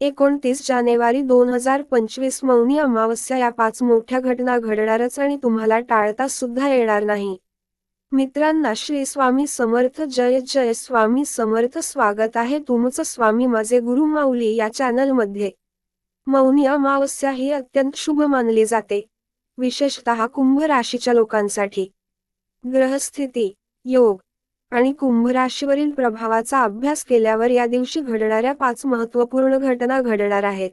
एकोणतीस जानेवारी दोन हजार पंचवीस मौनी अमावस्या या पाच मोठ्या घटना घडणारच आणि तुम्हाला टाळता सुद्धा येणार नाही. मित्रांना श्री स्वामी समर्थ जय जय स्वामी समर्थ स्वागत आहे तुमचं स्वामी माझे गुरु माऊली या चॅनलमध्ये. मौनी अमावस्या ही अत्यंत शुभ मानली जाते. विशेषतः कुंभ राशीच्या लोकांसाठी. ग्रहस्थिती योग आणि कुंभ राशीवरील प्रभावाचा अभ्यास केल्यावर या दिवशी घडणाऱ्या पाच महत्त्वपूर्ण घटना घडणार आहेत.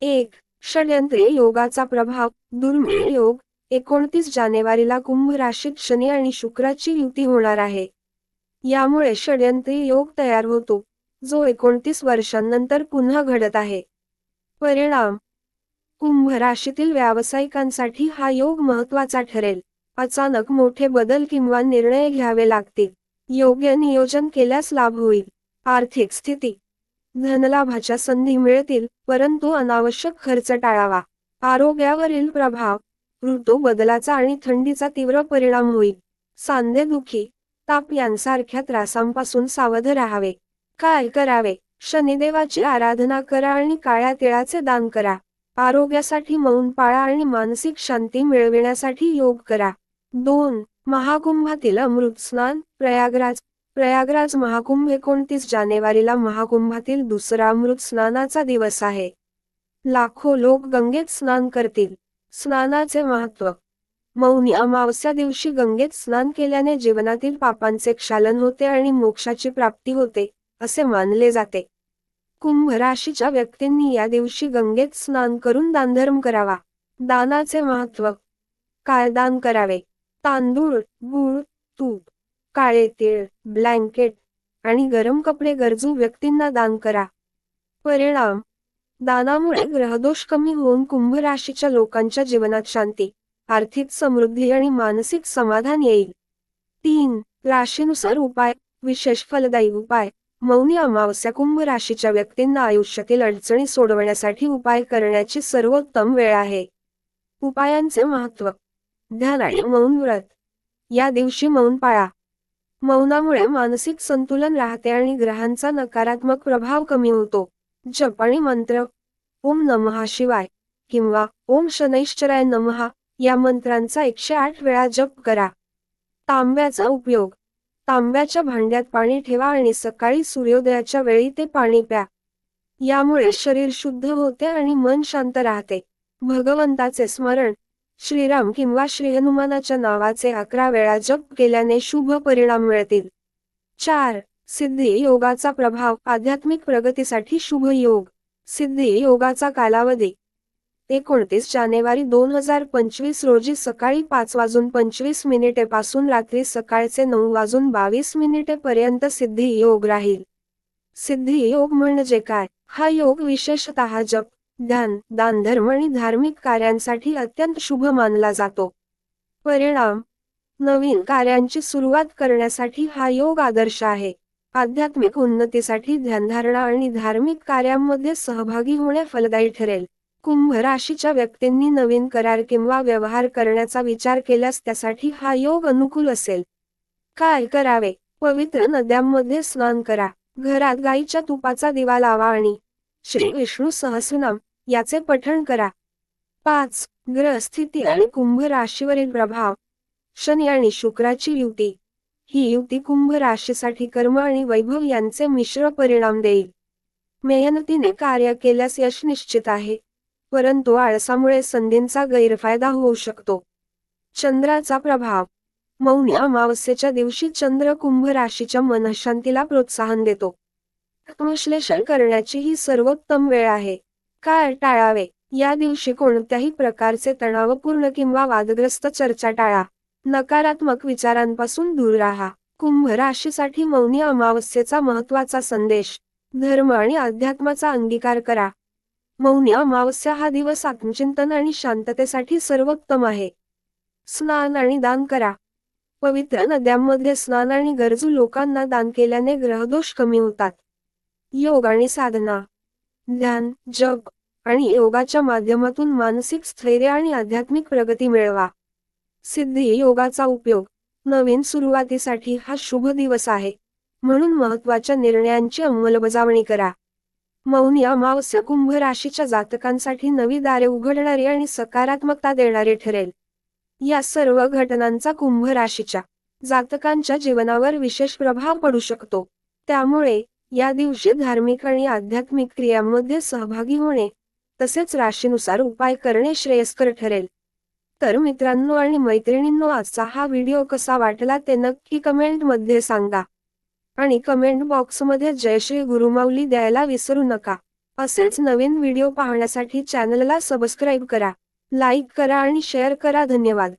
एक षडयंत्रे योगाचा प्रभाव. दुर्मिळ योग. एकोणतीस जानेवारीला कुंभ राशीत शनी आणि शुक्राची युती होणार आहे. यामुळे षडयंत्री योग तयार होतो जो एकोणतीस वर्षांनंतर पुन्हा घडत आहे. परिणाम. कुंभ राशीतील व्यावसायिकांसाठी हा योग महत्त्वाचा ठरेल. अचानक मोठे बदल किंवा निर्णय घ्यावे लागतील. योग्य नियोजन केल्यास लाभ होईल. आर्थिक स्थिती. धनलाभाच्या संधी मिळतील परंतु अनावश्यक खर्च टाळावा. आरोग्यावरील प्रभाव. ऋतू बदलाचा आणि थंडीचा तीव्र परिणाम होईल. सांधेदुखी ताप यांसारख्या त्रासांपासून सावध राहावे. काय करावे? शनिदेवाची आराधना करा आणि काळ्या तिळाचे दान करा. आरोग्यासाठी मौन पाळा आणि मानसिक शांती मिळविण्यासाठी योग करा. दोन महाकुंभातील अमृत स्नान प्रयागराज. प्रयागराज महाकुंभ एकोणतीस जानेवारीला महाकुंभातील दुसरा अमृत स्नानाचा दिवस आहे. लाखो लोक गंगेत स्नान करतील. स्नानाचे महत्त्व मौनी अमावस्या दिवशी गंगेत स्नान केल्याने जीवनातील पापांचे क्षालन होते आणि मोक्षाची प्राप्ती होते असे मानले जाते. कुंभ राशीच्या व्यक्तींनी या दिवशी गंगेत स्नान करून दानधर्म करावा. दानाचे महत्त्व काय दान करावे? तांदूळ गूळ तूप काळे तीळ ब्लँकेट आणि गरम कपडे गरजू व्यक्तींना दान करा. परिणाम दानामुळे ग्रहदोष कमी होऊन कुंभ राशीच्या लोकांच्या जीवनात शांती आर्थिक समृद्धी आणि मानसिक समाधान येईल. तीन राशीनुसार उपाय विशेष फलदायी उपाय मौनी अमावस्या कुंभ राशीच्या व्यक्तींना आयुष्यातील अडचणी सोडवण्यासाठी उपाय करण्याची सर्वोत्तम वेळ आहे. उपायांचे महत्त्व ध्यान आणि मौन व्रत. या दिवशी मौन पाळा. मौनामुळे मानसिक संतुलन राहते आणि ग्रहांचा नकारात्मक प्रभाव कमी होतो. जप आणि मंत्र. ओम नमहा शिवाय किंवा ओम शनैश्चराय नमहा या मंत्रांचा एकशे आठ वेळा जप करा. तांब्याचा उपयोग. तांब्याच्या भांड्यात पाणी ठेवा आणि सकाळी सूर्योदयाच्या वेळी ते पाणी प्या. यामुळे शरीर शुद्ध होते आणि मन शांत राहते. भगवंताचे स्मरण श्रीराम किंवा श्री हनुमानाच्या नावाचे अकरा वेळा जप केल्याने शुभ परिणाम मिळतील. चार सिद्धी योगाचा प्रभाव आध्यात्मिक प्रगतीसाठी शुभ योग. सिद्धी योगाचा कालावधी. एकोणतीस जानेवारी दोन हजार पंचवीस रोजी सकाळी पाच वाजून पंचवीस मिनिटे पासून रात्री सकाळचे नऊ वाजून बावीस मिनिटे पर्यंत सिद्धी योग राहील. सिद्धी योग म्हणजे काय? हा योग विशेषतः जप. ध्यान दानधर्म आणि धार्मिक कार्यांसाठी अत्यंत शुभ मानला जातो. परिणाम नवीन कार्यांची सुरुवात करण्यासाठी हा योग आदर्श आहे. आध्यात्मिक उन्नतीसाठी ध्यानधारणा आणि धार्मिक कार्यांमध्ये सहभागी होणे फलदायी ठरेल. कुंभ राशीच्या व्यक्तींनी नवीन करार किंवा व्यवहार करण्याचा विचार केल्यास त्यासाठी हा योग अनुकूल असेल. काय करावे? पवित्र नद्यांमध्ये स्नान करा. घरात गाईच्या तुपाचा दिवा लावा आणि श्री विष्णू सहस्रनाम याचे पठण करा. पाच ग्रहस्थिती आणि कुंभ राशीवरील प्रभाव. शनी आणि शुक्राची युती. ही युती कुंभ राशीसाठी कर्म आणि वैभव यांचे मिश्र परिणाम देईल. मेहनतीने कार्य केल्यास यश निश्चित आहे. परंतु आळसामुळे संधींचा गैरफायदा होऊ शकतो. चंद्राचा प्रभाव. मौनी अमावस्येच्या दिवशी चंद्र कुंभ राशीच्या मनशांतीला प्रोत्साहन देतो. आत्मश्लेषण करण्याची ही सर्वोत्तम वेळ आहे. काय टाळावे. या दिवशी कोणत्याही प्रकारचे तणावपूर्ण किंवा वादग्रस्त चर्चा टाळा. नकारात्मक विचारांपासून दूर राहा. कुंभ राशीसाठी मौनी अमावस्येचा महत्त्वाचा संदेश. धर्म आणि अध्यात्माचा अंगीकार करा. मौनी अमावस्या हा दिवस आत्मचिंतन आणि शांततेसाठी सर्वोत्तम आहे. स्नान आणि दान करा. पवित्र नद्यांमध्ये स्नान आणि गरजू लोकांना दान केल्याने ग्रहदोष कमी होतात. योग आणि साधना. ध्यान जप आणि योगाच्या माध्यमातून मानसिक स्थैर्य आणि आध्यात्मिक प्रगती मिळवा. सिद्धी योगाचा उपयोग. नवीन सुरुवातीसाठी हा शुभ दिवस आहे. म्हणून महत्त्वाच्या निर्णयांची अंमलबजावणी करा. मौनी अमावस्या कुंभ राशीच्या जातकांसाठी नवी दारे उघडणारी आणि सकारात्मकता देणारी ठरेल. या सर्व घटनांचा कुंभ राशीच्या जातकांच्या जीवनावर विशेष प्रभाव पडू शकतो. त्यामुळे या दिवशी धार्मिक आणि आध्यात्मिक क्रियांमध्ये सहभागी होणे तसेच राशीनुसार उपाय करणे श्रेयस्कर ठरेल. तर मित्रांनो आणि मैत्रिणींनो आजचा हा व्हिडिओ कसा वाटला ते नक्की कमेंटमध्ये सांगा. आणि कमेंट बॉक्समध्ये जयश्री गुरुमाऊली द्यायला विसरू नका. असेच नवीन व्हिडिओ पाहण्यासाठी चॅनलला सबस्क्राईब करा लाईक करा आणि शेअर करा. धन्यवाद.